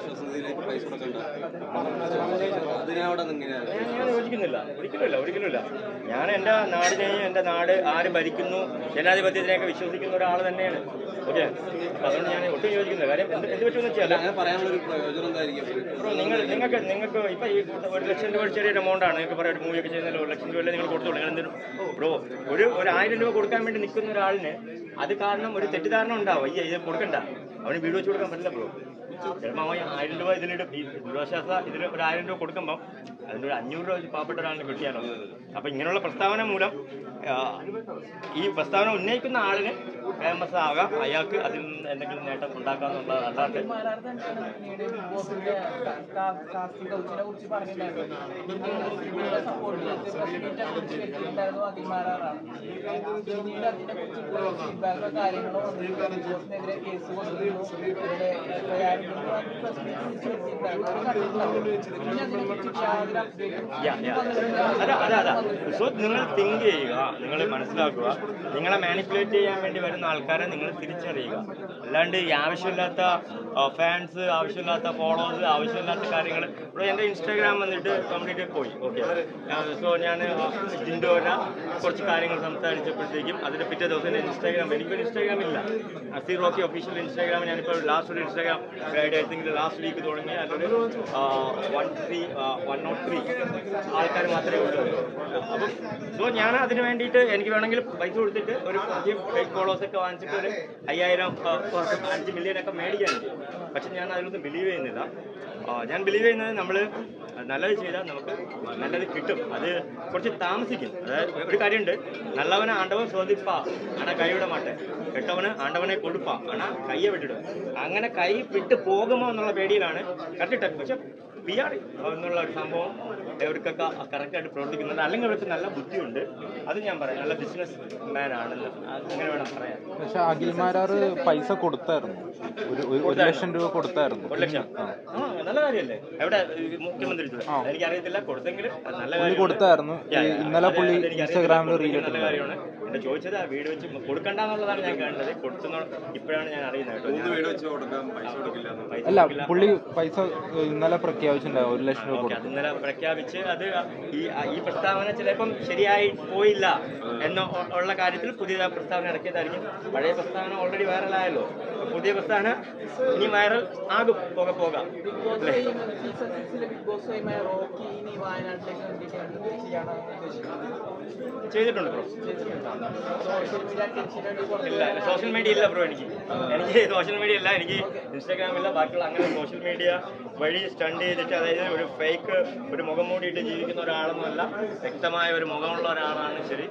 ദുരിതാശ്വാസത്തിലേക്ക് പൈസ കൊടുക്കണ്ട. ഞാൻ യോജിക്കുന്നില്ല. ഒരിക്കലുമില്ല ഒരിക്കലുമില്ല. ഞാൻ എന്റെ നാടിനെയും എന്റെ നാട് ആര് ഭരിക്കുന്നു ജനാധിപത്യത്തിനെയൊക്കെ വിശ്വസിക്കുന്ന ഒരാൾ തന്നെയാണ്. ഓക്കെ? അതുകൊണ്ട് ഞാൻ ഒട്ടും യോജിക്കുന്നില്ല. കാര്യം എന്ത് എന്ത് പറ്റുമെന്ന് വെച്ചാൽ അങ്ങനെ പറയാനുള്ള ഒരു പ്രയോജനം എന്തായിരിക്കും? നിങ്ങൾ നിങ്ങൾക്ക് നിങ്ങൾക്ക് ഇപ്പം ഈ ഒരു ലക്ഷം രൂപ ചെറിയ ചെറിയൊരു എമൗണ്ട് ആണ്. നിങ്ങൾക്ക് പറയാം ഒരു മൂവിയൊക്കെ ചെയ്യുന്നതിൽ ഒരു ലക്ഷം രൂപ നിങ്ങൾ കൊടുത്തോളൂ നിങ്ങൾ എന്തിനും ബ്രോ ഒരു ഒരു ആയിരം രൂപ കൊടുക്കാൻ വേണ്ടി നിൽക്കുന്ന ഒരാളിന് അത് കാരണം ഒരു തെറ്റിദ്ധാരണ ഉണ്ടാവും. അയ്യ ഇത് കൊടുക്കണ്ട. അവന് വീട് വെച്ച് കൊടുക്കാൻ പറ്റില്ല ബ്രോ. ചിലപ്പോൾ ആയിരം രൂപ ഇതിലിടും. ഈ ദുരിതാശ്വാസ ഇതിൽ ഒരു ആയിരം രൂപ കൊടുക്കുമ്പോൾ അതിനൊരു അഞ്ഞൂറ് രൂപ പാവപ്പെട്ട ഒരാളിന് കിട്ടിയാലോ? അപ്പം ഇങ്ങനെയുള്ള പ്രസ്താവന മൂലം ഈ പ്രസ്താവന ഉന്നയിക്കുന്ന ആളിന് ഫേമസ് ആകാം. അയാൾക്ക് അതിൽ നിന്ന് എന്തെങ്കിലും നേട്ടം ഉണ്ടാക്കാന്നുള്ളതല്ലാതെ അല്ല അല്ല സോ നിങ്ങൾ തിങ്ക് ചെയ്യുക നിങ്ങൾ മനസ്സിലാക്കുക നിങ്ങളെ മാനിപ്പുലേറ്റ് ചെയ്യാൻ വേണ്ടി വരുന്ന ആൾക്കാരെ നിങ്ങൾ തിരിച്ചറിയുക. അല്ലാണ്ട് ഈ ആവശ്യമില്ലാത്ത ഫാൻസ് ആവശ്യമില്ലാത്ത ഫോളോവേഴ്സ് ആവശ്യമില്ലാത്ത കാര്യങ്ങൾ ഇവിടെ എന്റെ ഇൻസ്റ്റാഗ്രാം വന്നിട്ട് കംപ്ലീറ്റ് പോയി. ഓക്കെ സോ ഞാൻ ജിൻഡോന കുറച്ച് കാര്യങ്ങൾ സംസാരിച്ചപ്പോഴത്തേക്കും അതിന്റെ പിറ്റേ ദിവസം എന്റെ ഇൻസ്റ്റാഗ്രാം എനിക്കൊരു ഇൻസ്റ്റാഗ്രാം ഇല്ല. അസീർ റോക്കി ഒഫീഷ്യൽ ഇൻസ്റ്റാഗ്രാം ഞാനിപ്പോൾ ലാസ്റ്റ് ഒരു Instagram guide I last week തുടങ്ങി. അതിലൊരു one three one nought three ആൾക്കാർ മാത്രമേ ഉള്ളൂ. അപ്പം സോ ഞാൻ അതിന് വേണ്ടിയിട്ട് എനിക്ക് വേണമെങ്കിൽ പൈസ കൊടുത്തിട്ട് ഒരു പുതിയ ഫോളോസ് ഒക്കെ വാങ്ങിച്ചിട്ട് ഒരു അയ്യായിരം അഞ്ച് മില്യൺ ഒക്കെ മേടിക്കാൻ പക്ഷെ ഞാൻ അതിലൊന്നും ബിലീവ് ചെയ്യുന്നില്ല. ഞാൻ ബിലീവ് ചെയ്യുന്നത് നമ്മൾ നല്ലത് ചെയ്താൽ നമുക്ക് നല്ലത് കിട്ടും. അത് കുറച്ച് താമസിക്കും. അതായത് ഒരു കാര്യമുണ്ട്. നല്ലവനെ ആണ്ടവൻ ചോദിപ്പാ ആണ കൈവിട മാട്ടെ. കെട്ടവന് ആണ്ടവനെ കൊടുപ്പാ. ആണ കയ്യെ വിട്ടിടും. അങ്ങനെ കൈ വിട്ട് പോകുമോ എന്നുള്ള പേടിയിലാണ് കറക്റ്റ് പക്ഷെ പി ആർ എന്നുള്ള ഒരു സംഭവം ഇവർക്കൊക്കെ കറക്റ്റായിട്ട് പ്രവർത്തിക്കുന്നുണ്ട് അല്ലെങ്കിൽ അവർക്ക് നല്ല ബുദ്ധിയുണ്ട്. അത് ഞാൻ പറയാം. നല്ല ബിസിനസ് മാൻ ആണെന്ന് അങ്ങനെ വേണം പറയാൻ. പക്ഷെ അഖിൽമാരാർ പൈസ കൊടുത്തായിരുന്നു. ഒരു ഒരു- ലക്ഷം രൂപ കൊടുത്തായിരുന്നു. ഒരു ലക്ഷം. നല്ല കാര്യമല്ലേ? എവിടെ? മുഖ്യമന്ത്രി? എനിക്കറിയത്തില്ല. കൊടുത്തെങ്കിലും നല്ല കാര്യം. കൊടുത്തായിരുന്നു. ഇന്നലെ പുള്ളി ഇൻസ്റ്റാഗ്രാമിൽ റീൽ കാര്യമാണ്. എന്നെ ചോദിച്ചത് ആ വീട് വെച്ച് കൊടുക്കണ്ടെന്നുള്ളതാണ് ഞാൻ കണ്ടത്. കൊടുക്കുന്ന ഇപ്പോഴാണ് ഞാൻ അറിയുന്നത് കേട്ടോ. മൂന്ന് വീട് വെച്ച് കൊടുക്കാം പൈസ കൊടുക്കില്ല അല്ല പുള്ളി പൈസ ഇന്നലെ പ്രഖ്യാപിച്ചിട്ടുണ്ടാവും ഒരു ലക്ഷം രൂപ ഇന്നലെ പ്രഖ്യാപിച്ച് അത് ഈ ഈ പ്രസ്താവന ചിലപ്പം ശരിയായി പോയില്ല എന്ന ഉള്ള കാര്യത്തിൽ പുതിയ പ്രസ്താവന ഇറക്കിയതായിരിക്കും. പഴയ പ്രസ്താവന ഓൾറെഡി വൈറൽ ആയല്ലോ. പുതിയ പ്രസ്താവന ഇനി വൈറൽ ആകും പോക പോകാം. ചെയ്തിട്ടുണ്ട് ബ്രോ. സോഷ്യൽ മീഡിയ അറ്റൻഷൻ വേണ്ടി ഇല്ല സോഷ്യൽ മീഡിയ ഇല്ല ബ്രോ എനിക്ക് എനിക്ക് സോഷ്യൽ മീഡിയ ഇല്ല എനിക്ക് ഇൻസ്റ്റാഗ്രാം ഇല്ല ബാക്കിയുള്ള അങ്ങനെ സോഷ്യൽ മീഡിയ വഴി സ്റ്റണ്ട് ചെയ്തിട്ട് അതായത് ഒരു ഫേക്ക് ഒരു മുഖം മൂടിയിട്ട് ജീവിക്കുന്ന ഒരാളൊന്നുമല്ല വ്യക്തമായ ഒരു മുഖമുള്ള ഒരാളാണ് ശരി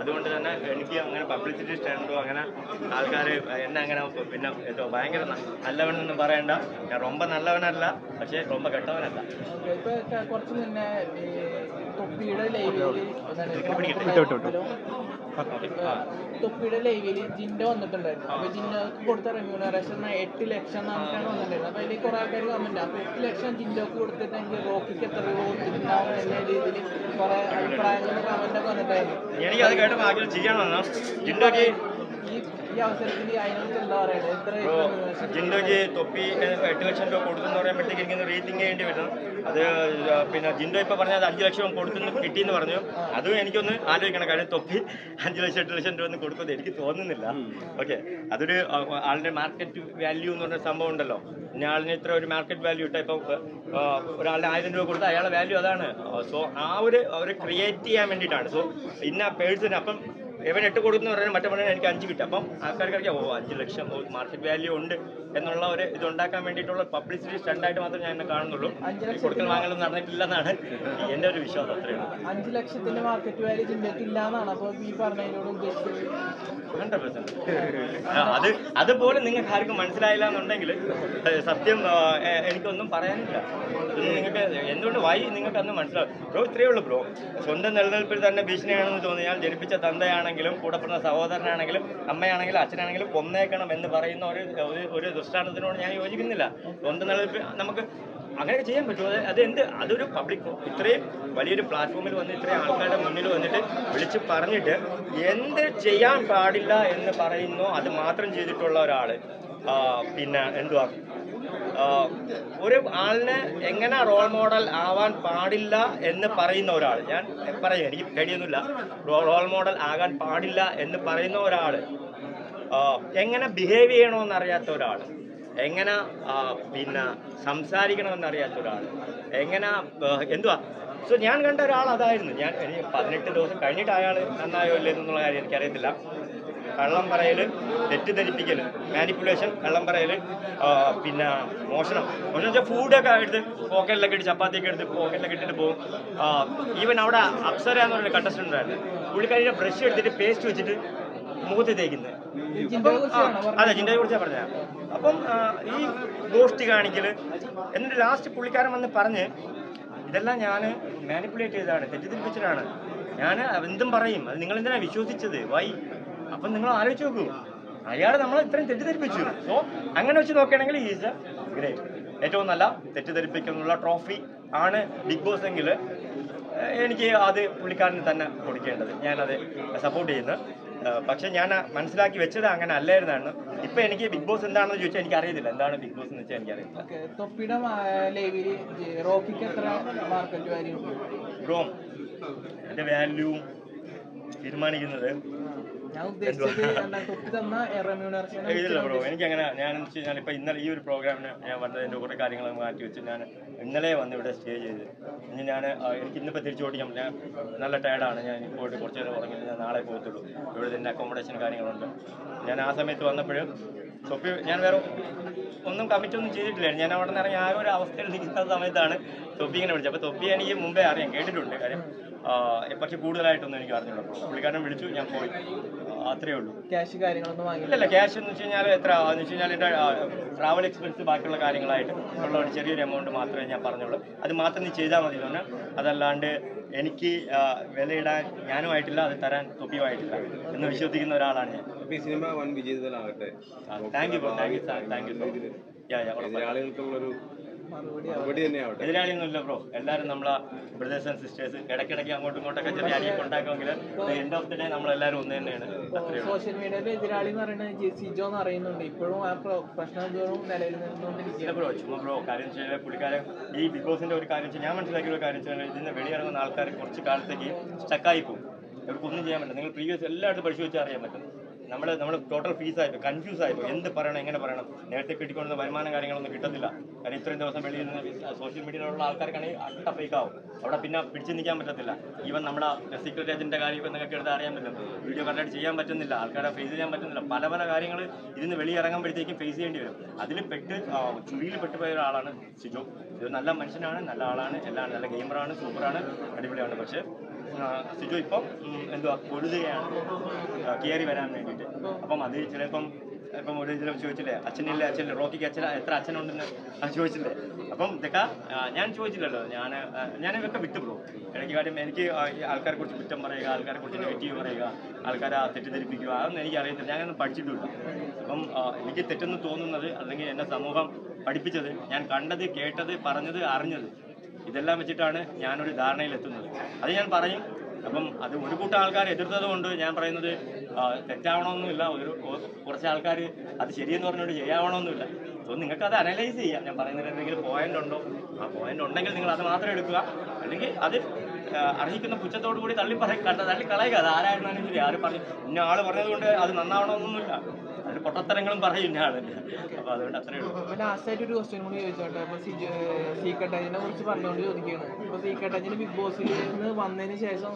അതുകൊണ്ട് തന്നെ എനിക്ക് അങ്ങനെ പബ്ലിസിറ്റി സ്റ്റണ്ടോ അങ്ങനെ ആൾക്കാർ എന്നെ അങ്ങനെ പിന്നെ എന്തോ ഭയങ്കര ന- നല്ലവനെന്നൊന്നും പറയണ്ട ഞാൻ ரொம்ப നല്ലവനല്ല പക്ഷേ ரொம்ப കെട്ടവനല്ല ഇപ്പൊ ക- കുറച്ച് മുന്നേ ഈ തൊപ്പിയുടെ തൊപ്പിയുടെ ലൈവിൽ ജിൻഡോ വന്നിട്ടുണ്ടായിരുന്നു. അപ്പൊ ജിൻഡോക്ക് കൊടുത്ത റെമ്യൂണറേഷൻ എട്ട് ലക്ഷം നമുക്കാണ് വന്നിട്ടുണ്ടായിരുന്നത്. അപ്പൊ അതിൽ കുറെ ആൾക്കാർ കമന്റ് അപ്പൊ എട്ട് ലക്ഷം ജിൻഡോക്ക് കൊടുത്തിട്ടെങ്കിൽ റോക്കിക്ക് എത്ര രൂപ കൊടുത്തിട്ടുണ്ടാവും എന്ന രീതിയിൽ കുറെ അഭിപ്രായങ്ങളും കമന്റ് ഒക്കെ വന്നിട്ടായിരുന്നു. ജിൻഡോക്ക് തൊപ്പി എട്ട് ലക്ഷം രൂപ കൊടുത്തെന്ന് പറയുമ്പോഴത്തേക്ക് എനിക്കൊന്ന് റീത്തിങ് ചെയ്യേണ്ടി വരും. അത് പിന്നെ ജിൻഡോ ഇപ്പോൾ പറഞ്ഞത് അഞ്ച് ലക്ഷം കൊടുക്കുന്നു കിട്ടി എന്ന് പറഞ്ഞു. അതും എനിക്കൊന്ന് ആലോചിക്കണം. കാര്യം തൊപ്പി അഞ്ച് ലക്ഷം എട്ട് ലക്ഷം രൂപ ഒന്നും കൊടുക്കുന്നത് എനിക്ക് തോന്നുന്നില്ല. ഓക്കെ. അതൊരു ആളുടെ മാർക്കറ്റ് വാല്യൂ എന്ന് പറഞ്ഞ സംഭവം ഉണ്ടല്ലോ. ഇനി ആളിന് ഇത്ര ഒരു മാർക്കറ്റ് വാല്യൂ ഇട്ടാൽ ഇപ്പം ഒരാളുടെ ആയിരം രൂപ കൊടുത്താൽ അയാളുടെ വാല്യൂ അതാണ്. സോ ആ ഒരു അവർ ക്രിയേറ്റ് ചെയ്യാൻ വേണ്ടിയിട്ടാണ്. സോ ഇന്ന പേഴ്സൺ അപ്പം ഇവൻ എട്ട് കൊടുക്കുന്നു പറഞ്ഞാൽ മറ്റേ പറഞ്ഞാൽ എനിക്ക് അഞ്ച് കിട്ടും. അപ്പം ആൾക്കാർക്ക് ഓ അഞ്ച് ലക്ഷം മാർക്കറ്റ് വാല്യൂ ഉണ്ട് എന്നുള്ള ഒരു ഇത് ഉണ്ടാക്കാൻ വേണ്ടിയിട്ടുള്ള പബ്ലിസിറ്റി സ്റ്റണ്ടായിട്ട് മാത്രമേ ഞാൻ എന്നെ കാണുന്നുള്ളൂ. കൊടുക്കൽ വാങ്ങലൊന്നും നടന്നിട്ടില്ല എന്നാണ് എന്റെ ഒരു വിശ്വാസം അത്രയാണ് അഞ്ച് ലക്ഷത്തിന്റെ മാർക്കറ്റ് വാല്യൂ ജിൻഡോക്ക് ഇല്ലാന്നാണ് അപ്പോൾ ഈ പറഞ്ഞതിനോട് ഹൺഡ്രഡ് പെർസെന്റ് അത് അതുപോലെ നിങ്ങൾക്ക് ആർക്കും മനസ്സിലായില്ല എന്നുണ്ടെങ്കിൽ സത്യം എനിക്കൊന്നും പറയാനില്ല. നിങ്ങൾക്ക് എന്തുകൊണ്ട് വൈ നിങ്ങൾക്ക് അന്ന് മനസ്സിലാവും? ബ്രോ ഇത്രയേ ഉള്ളൂ ബ്രോ. സ്വന്തം നിലനിൽപ്പിൽ തന്നെ ഭീഷണിയാണെന്ന് തോന്നിയാൽ ജനിപ്പിച്ച തന്തയാണെങ്കിലും കൂടെ പിറന്ന സഹോദരനാണെങ്കിലും അമ്മയാണെങ്കിലും അച്ഛനാണെങ്കിലും കൊന്നേക്കണം എന്ന് പറയുന്ന ഒരു ഒരു- ദൃഷ്ടാന്തത്തിനോട് ഞാൻ യോജിക്കുന്നില്ല. സ്വന്തം നിലനിൽപ്പിൽ നമുക്ക് അങ്ങനെയൊക്കെ ചെയ്യാൻ പറ്റുമോ അത് അത് എന്ത്? അതൊരു പബ്ലിക് ഇത്രയും വലിയൊരു പ്ലാറ്റ്ഫോമിൽ വന്ന് ഇത്രയും ആൾക്കാരുടെ മുന്നിൽ വന്നിട്ട് വിളിച്ച് പറഞ്ഞിട്ട് എന്ത് ചെയ്യാൻ പാടില്ല എന്ന് പറയുന്നോ അത് മാത്രം ചെയ്തിട്ടുള്ള ഒരാൾ പിന്നെ എന്തുവാ? ഒരു ആളിന് എങ്ങനെ റോൾ മോഡൽ ആവാൻ പാടില്ല എന്ന് പറയുന്ന ഒരാൾ. ഞാൻ പറയും എനിക്ക് പേടിയൊന്നുമില്ല. റോൾ മോഡൽ ആകാൻ പാടില്ല എന്ന് പറയുന്ന ഒരാൾ. എങ്ങനെ ബിഹേവ് ചെയ്യണമെന്ന് അറിയാത്ത ഒരാൾ. എങ്ങനെ പിന്നെ സംസാരിക്കണമെന്ന് അറിയാത്ത ഒരാൾ. എങ്ങനെ എന്തുവാ? സോ ഞാൻ കണ്ട ഒരാൾ അതായിരുന്നു. ഞാൻ പതിനെട്ട് ദിവസം കഴിഞ്ഞിട്ട് അയാൾ നന്നായോ ഇല്ലെന്നുള്ള കാര്യം എനിക്കറിയത്തില്ല. കള്ളം പറയൽ തെറ്റിദ്ധരിപ്പിക്കൽ മാനിപ്പുലേഷൻ കള്ളം പറയൽ പിന്നെ മോഷണം. മോഷണം വെച്ചാൽ ഫുഡൊക്കെ എടുത്ത് പോക്കറ്റിലൊക്കെ ഇട്ട് ചപ്പാത്തിയൊക്കെ എടുത്ത് പോക്കറ്റിലൊക്കെ ഇട്ടിട്ട് പോകും. ഈവൻ അവിടെ അപ്സര എന്ന് പറഞ്ഞ കണ്ടസ്റ്റന്റ് ഉണ്ടായിരുന്നു. പുള്ളിക്കാരിയുടെ ബ്രഷ് എടുത്തിട്ട് പേസ്റ്റ് വെച്ചിട്ട് മുഖത്ത് തേക്കുന്നത്? അതെ ജിൻഡയെ കുറിച്ചാണ് പറഞ്ഞത്. അപ്പം ഈ ഗോഷ്ടി കാണിക്കൽ എന്നിട്ട് ലാസ്റ്റ് പുള്ളിക്കാരൻ വന്ന് പറഞ്ഞ് ഇതെല്ലാം ഞാൻ മാനിപ്പുലേറ്റ് ചെയ്തതാണ് തെറ്റിദ്ധരിപ്പിച്ചതാണ്. ഞാൻ എന്തും പറയും. അത് നിങ്ങൾ എന്തിനാണ് വിശ്വസിച്ചത്? വൈ അപ്പം നിങ്ങൾ ആലോചിച്ച് നോക്കൂ. അയാൾ നമ്മളെ ഇത്രയും തെറ്റിദ്ധരിപ്പിച്ചു. സോ അങ്ങനെ വെച്ച് നോക്കുകയാണെങ്കിൽ ഈസ് ഗ്രേറ്റ് ഏറ്റവും നല്ല തെറ്റിദ്ധരിപ്പിക്കുന്നുള്ള ട്രോഫി ആണ് ബിഗ് ബോസ് എങ്കിൽ എനിക്ക് അത് പുള്ളിക്കാരന് തന്നെ കൊടുക്കേണ്ടത്. ഞാനത് സപ്പോർട്ട് ചെയ്യുന്നു. പക്ഷെ ഞാൻ മനസ്സിലാക്കി വെച്ചത് അങ്ങനെ അല്ലായിരുന്നാണ്. ഇപ്പൊ എനിക്ക് ബിഗ് ബോസ് എന്താണെന്ന് ചോദിച്ചാൽ എനിക്ക് അറിയത്തില്ല. എന്താണ് ബിഗ് ബോസ് എന്ന് വെച്ചാൽ എനിക്കറിയത്തില്ല വാല്യൂ ബ്രോം എന്റെ വാല്യൂവും തീരുമാനിക്കുന്നത് ഞാൻ ഇല്ല ബ്രോ എനിക്ക് അങ്ങനെ ഞാൻ വെച്ച് കഴിഞ്ഞാൽ ഇപ്പൊ ഇന്നലെ ഈ ഒരു പ്രോഗ്രാമിന് ഞാൻ വന്നതിന്റെ കുറെ കാര്യങ്ങൾ മാറ്റി വെച്ച് ഞാൻ ഇന്നലെ വന്ന് ഇവിടെ സ്റ്റേ ചെയ്ത്. ഇനി ഞാൻ എനിക്ക് ഇന്നിപ്പോ തിരിച്ചു ഓടിക്കാം ഞാൻ നല്ല ടയർഡാണ് ഞാൻ പോയിട്ട് കുറച്ച് നേരം ഉറങ്ങി ഞാൻ നാളെ പോകത്തുള്ളൂ. ഇവിടെ തന്നെ അക്കോമഡേഷൻ കാര്യങ്ങളുണ്ട്. ഞാൻ ആ സമയത്ത് വന്നപ്പോഴും തൊപ്പി ഞാൻ വേറെ ഒന്നും കമ്മിറ്റ് ഒന്നും ചെയ്തിട്ടില്ല. ഞാൻ അവിടെ നിന്ന് ഇറങ്ങി ആ ഒരു അവസ്ഥയിൽ നിൽക്കുന്ന സമയത്താണ് തൊപ്പി ഇങ്ങനെ വിളിച്ചത് അപ്പോൾ തൊപ്പി എനിക്ക് മുമ്പേ അറിയാം കേട്ടിട്ടുണ്ട് കാര്യം. പക്ഷെ കൂടുതലായിട്ടൊന്നും എനിക്ക് അറിഞ്ഞുള്ളൂ പുള്ളിക്കാരൻ വിളിച്ചു ഞാൻ പോയി. അത്രേ ഉള്ളൂ. ക്യാഷ് കാര്യങ്ങളൊന്നും ഇല്ല ക്യാഷ് എന്ന് വെച്ച് കഴിഞ്ഞാൽ എത്ര എന്ന് വെച്ച് കഴിഞ്ഞാൽ എന്റെ ട്രാവൽ എക്സ്പെൻസ് ബാക്കിയുള്ള കാര്യങ്ങളായിട്ട് ഉള്ള ഒരു ചെറിയൊരു എമൗണ്ട് മാത്രമേ ഞാൻ പറഞ്ഞുള്ളൂ. അത് മാത്രം നീ ചെയ്താൽ മതി അതല്ലാണ്ട് എനിക്ക് വിലയിടാൻ ഞാനുമായിട്ടില്ല അത് തരാൻ തൊപ്പിയുമായിട്ടില്ല എന്ന് വിശ്വസിക്കുന്ന ഒരാളാണ് ഞാൻ. ഈ സിനിമ വൻ വിജയിതലാകട്ടെ thank you thank you thank you so much yeah എതിരാളിയൊന്നുമില്ല bro. എല്ലാവരും നമ്മളെ ബ്രദേഴ്സ് ആൻഡ് സിസ്റ്റേഴ്സ് ഇടയ്ക്കിടയ്ക്ക് അങ്ങോട്ടും ഇങ്ങോട്ടൊക്കെ ചെറിയ അടിയൊക്കെ ഉണ്ടാക്കുമെങ്കിൽ എൻഡ് ഓഫ് ദി ഡേ നമ്മളെല്ലാവരും ഒന്ന് തന്നെയാണ്. സോഷ്യൽ മീഡിയയിൽ എതിരാളി എന്ന് പറയുന്നത് ജി- സിജോ എന്ന് അറിയുന്നുണ്ട് ഇപ്പോഴും ആ പ്ര- പ്രശ്നം നിലവിൽ ബ്രോ. ചുമ്മാ ബ്രോ. കാര്യം വെച്ചാൽ പുള്ളിക്കാരൻ ഈ ബിഗ് ബോസിന്റെ ഒരു കാര്യം വെച്ചാൽ ഞാൻ മനസ്സിലാക്കിയ ഒരു കാര്യം വെച്ചാൽ ഇതിന് വെളിയിറങ്ങുന്ന ആൾക്കാർ കുറച്ച് കാലത്തേക്ക് സ്റ്റക്കായി പോകും. അവർക്കൊന്നും ചെയ്യാൻ പറ്റില്ല. നിങ്ങൾ പ്രീവിയസ് എല്ലായിടത്തും പരിശോധിച്ചാൽ അറിയാൻ പറ്റും. നമ്മൾ നമ്മൾ ടോട്ടൽ ഫീസ് ആയിപ്പോ കൺഫ്യൂസ് ആയിപ്പോ. എന്ത് പറയണം എങ്ങനെ പറയണം? നേരത്തെ കിട്ടിക്കൊണ്ട് വരുമാനം കാര്യങ്ങളൊന്നും കിട്ടത്തില്ല. കാരണം ഇത്രയും ദിവസം വെളിയിൽ നിന്ന് സോഷ്യൽ മീഡിയയിലുള്ള ആൾക്കാർക്കാണെങ്കിൽ അട്ട ഫേക്ക് ആവും. അവിടെ പിന്നെ പിടിച്ചു നിൽക്കാൻ പറ്റത്തില്ല. ഈവൻ നമ്മുടെ സീക്രട്ട് ഏജന്റിന്റെ കാര്യം ഇപ്പൊ നിങ്ങൾക്ക് എടുത്ത് അറിയാൻ പറ്റും. വീഡിയോ കണ്ടായിട്ട് ചെയ്യാൻ പറ്റുന്നില്ല. ആൾക്കാരെ ഫേസ് ചെയ്യാൻ പറ്റുന്നില്ല. പല പല കാര്യങ്ങൾ ഇതിന് വെളിയിറങ്ങുമ്പോഴത്തേക്കും ഫേസ് ചെയ്യേണ്ടി വരും. അതിൽ പെട്ട് ചുഴിയിൽ പെട്ടുപോയ ഒരാളാണ് സിജോ ഇത് നല്ല മനുഷ്യനാണ് നല്ല ആളാണ് എല്ലാം നല്ല ഗെയിമറാണ് സൂപ്പറാണ് അടിപൊളിയാണ്. പക്ഷേ സിജോ ഇപ്പം എന്തുവാ പൊഴുതുകയാണ് കയറി വരാൻ വേണ്ടിയിട്ട്. അപ്പം അത് ചിലപ്പം ഇപ്പം ഒരു ചില ചോദിച്ചില്ലേ അച്ഛനില്ലേ അച്ഛൻ റോക്കിക്ക് അച്ഛൻ എത്ര അച്ഛനുണ്ടെന്ന് ചോദിച്ചില്ലേ. അപ്പം ഇതൊക്കെ ഞാൻ ചോദിച്ചില്ലല്ലോ ഞാൻ ഞാൻ ഇതൊക്കെ വിട്ടു പോകും ഇടയ്ക്ക് കാര്യം എനിക്ക് ആൾക്കാരെ കുറിച്ച് കുറ്റം പറയുക ആൾക്കാരെ കുറിച്ച് നെഗറ്റീവ് പറയുക ആൾക്കാരെ തെറ്റിദ്ധരിപ്പിക്കുക അതൊന്നും എനിക്ക് അറിയത്തില്ല ഞാനൊന്നും പഠിച്ചിട്ടില്ല. അപ്പം എനിക്ക് തെറ്റെന്ന് തോന്നുന്നത് അല്ലെങ്കിൽ എന്റെ സമൂഹം പഠിപ്പിച്ചത് ഞാൻ കണ്ടത് കേട്ടത് പറഞ്ഞത് അറിഞ്ഞത്. ഇതെല്ലാം വെച്ചിട്ടാണ് ഞാനൊരു ധാരണയിലെത്തുന്നത്. അത് ഞാൻ പറയും. അപ്പം അത് ഒരു കൂട്ടം ആൾക്കാർ എതിർത്തത് കൊണ്ട് ഞാൻ പറയുന്നത് തെറ്റാവണമെന്നില്ല. ഒരു കുറച്ച് ആൾക്കാർ അത് ശരിയെന്ന് പറഞ്ഞുകൊണ്ട് ചെയ്യാവണമെന്നില്ല. സോ നിങ്ങൾക്ക് അത് അനലൈസ് ചെയ്യാം. ഞാൻ പറയുന്നതിൽ എന്തെങ്കിലും പോയിന്റ് ഉണ്ടോ? ആ പോയിന്റ് ഉണ്ടെങ്കിൽ നിങ്ങൾ അത് മാത്രം എടുക്കുക. അല്ലെങ്കിൽ അത് അർഹിക്കുന്ന പുച്ഛത്തോടു കൂടി തള്ളി പറയ തള്ളി കളയുക അത് ആരായിരുന്നാലും ശരി. ആര് പറഞ്ഞു ഇന്ന ആൾ പറഞ്ഞത് കൊണ്ട് അത് നന്നാവണമെന്നൊന്നുമില്ല. അതിൽ പൊട്ടത്തരങ്ങളും പറയും ആളല്ലേ? അപ്പോൾ അതുകൊണ്ട് അത്രയേ ഉള്ളൂ. അപ്പൊ ലാസ്റ്റ് ആയിട്ട് ഒരു ക്വസ്റ്റ്യൻ കൂടി ചോദിച്ചോട്ടെ? അപ്പൊ സീക്രട്ട് ഏജന്റിനെ കുറിച്ച് പറഞ്ഞുകൊണ്ട് ചോദിക്കുകയാണ് ഇപ്പൊ സീക്രട്ട് ബിഗ് ബോസിൽ നിന്ന് വന്നതിന് ശേഷം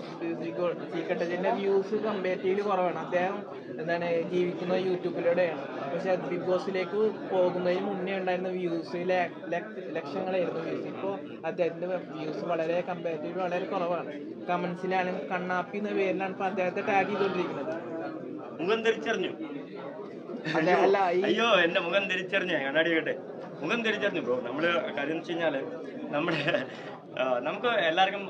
സീക്രട്ട് വ്യൂസ് കമ്പാരിറ്റീവ്ലി കുറവാണ്. അദ്ദേഹം എന്താണ് ജീവിക്കുന്നത് യൂട്യൂബിലൂടെയാണ് പക്ഷെ ബിഗ് ബോസിലേക്ക് പോകുന്നതിന് മുന്നേ ഉണ്ടായിരുന്ന വ്യൂസ് ലക്ഷങ്ങളായിരുന്നു വ്യൂസ് ഇപ്പോൾ അദ്ദേഹത്തിന്റെ വ്യൂസ് വളരെ കമ്പാരിറ്റീവ് വളരെ കുറവാണ്. കമന്റ്സിലാണ് കണ്ണാപ്പി എന്ന പേരിലാണ് ഇപ്പൊ അദ്ദേഹത്തെ ടാഗ് ചെയ്തുകൊണ്ടിരിക്കുന്നത് മുഖം തിരിച്ചറിഞ്ഞു. അയ്യോ, എന്റെ മുഖം തിരിച്ചറിഞ്ഞേ കണ്ണാടി കേട്ടെ. മുഖം തിരിച്ചറിഞ്ഞു ബ്രോ. നമ്മൾ കാര്യം വെച്ച് കഴിഞ്ഞാൽ നമ്മുടെ നമുക്ക് എല്ലാവർക്കും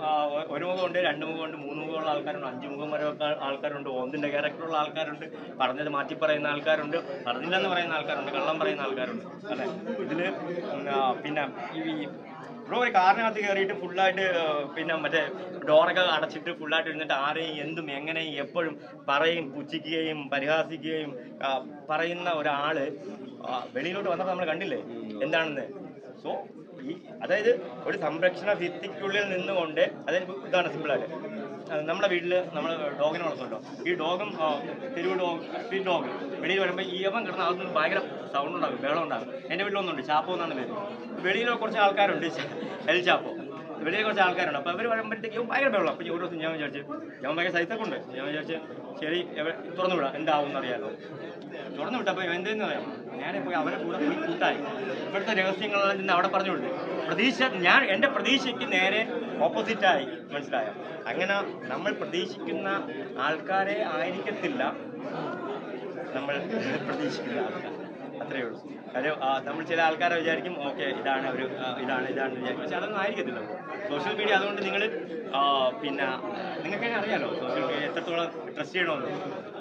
ഒരു മുഖമുണ്ട് രണ്ട് മുഖമുണ്ട് മൂന്ന് മുഖമുള്ള ആൾക്കാരുണ്ട് അഞ്ച് മുഖം വരെ ആൾക്കാരുണ്ട് ഒന്നിന്റെ ക്യാരക്ടറുള്ള ആൾക്കാരുണ്ട് പറഞ്ഞത് മാറ്റി പറയുന്ന ആൾക്കാരുണ്ട് പറഞ്ഞില്ലെന്ന് പറയുന്ന ആൾക്കാരുണ്ട് കള്ളം പറയുന്ന ആൾക്കാരുണ്ട്. അല്ലെ? ഇതിൽ പിന്നെ ഈ ബ്രോ ഒരു കാറിനകത്ത് കയറിയിട്ട് ഫുള്ളായിട്ട് പിന്നെ മറ്റേ ഡോറൊക്കെ അടച്ചിട്ട് ഫുള്ളായിട്ട് ഇരുന്നിട്ട് ആരെയും എന്തും എങ്ങനെയും എപ്പോഴും പറയും പുച്ഛിക്കുകയും പരിഹാസിക്കുകയും പറയുന്ന ഒരാൾ വെളിയിലോട്ട് വന്നപ്പോൾ നമ്മൾ കണ്ടില്ലേ? എന്താണെന്ന്? സോ അതായത് ഒരു സംരക്ഷണ ഭിത്തിക്കുള്ളിൽ നിന്നുകൊണ്ട് അതായത് ഇതാണ് സിമ്പിളായിട്ട് നമ്മുടെ വീട്ടിൽ നമ്മൾ ഡോഗിനെ വളർത്തുമല്ലോ ഈ ഡോഗും തെരുവ് ഡോഗ് സ്ട്രീറ്റ് ഡോഗ് വെളിയിൽ വരുമ്പോൾ ഈ അവൻ കിടന്ന അതൊന്നും ഭയങ്കര സൗണ്ട് ഉണ്ടാകും ബഹളം ഉണ്ടാകും. എന്റെ വീട്ടിലൊന്നുണ്ട് ചാപ്പോ എന്നാണ് പേര്. വെളിയിൽ കുറച്ച് ആൾക്കാരുണ്ട് എൽ ചാപ്പോ. വെളിയിൽ കുറച്ച് ആൾക്കാരുണ്ട് അപ്പോൾ അവർ വരുമ്പോഴത്തേക്കും ഭയങ്കര ബഹളം. അപ്പോൾ ഒരു ദിവസം ഞാൻ വിചാരിച്ചു ഞാൻ ഭയങ്കര സൈസൊക്കെ ഉണ്ട്. ഞാൻ വിചാരിച്ചു ശരി തുറന്നു വിടാം. എന്താവും എന്നറിയാലോ തുറന്നു വിട്ടപ്പോൾ എന്തെന്ന് പറയാം ഞാൻ പോയി അവരെ കൂടെ പോയി കൂട്ടായി. ഇവിടുത്തെ രഹസ്യങ്ങളെല്ലാം നിന്ന് അവിടെ പറഞ്ഞു വിട്ടു പ്രതീക്ഷ ഞാൻ എന്റെ പ്രതീക്ഷയ്ക്ക് നേരെ ഓപ്പോസിറ്റായി മനസ്സിലായ? അങ്ങനെ നമ്മൾ പ്രതീക്ഷിക്കുന്ന ആൾക്കാരെ ആയിരിക്കത്തില്ല. നമ്മൾ പ്രതീക്ഷിക്കുന്ന ആൾക്കാർ. അത്രയേ ഉള്ളൂ. കാര്യം നമ്മൾ ചില ആൾക്കാരെ വിചാരിക്കും ഓക്കെ ഇതാണ് ഒരു ഇതാണ് ഇതാണ് വിചാരിക്കും. പക്ഷെ അതൊന്നും ആയിരിക്കത്തില്ല. സോഷ്യൽ മീഡിയ അതുകൊണ്ട് നിങ്ങൾ പിന്നെ നിങ്ങൾക്ക് അറിയാലോ സോഷ്യൽ മീഡിയ എത്രത്തോളം ട്രസ്റ്റ് ചെയ്യണമെന്ന്.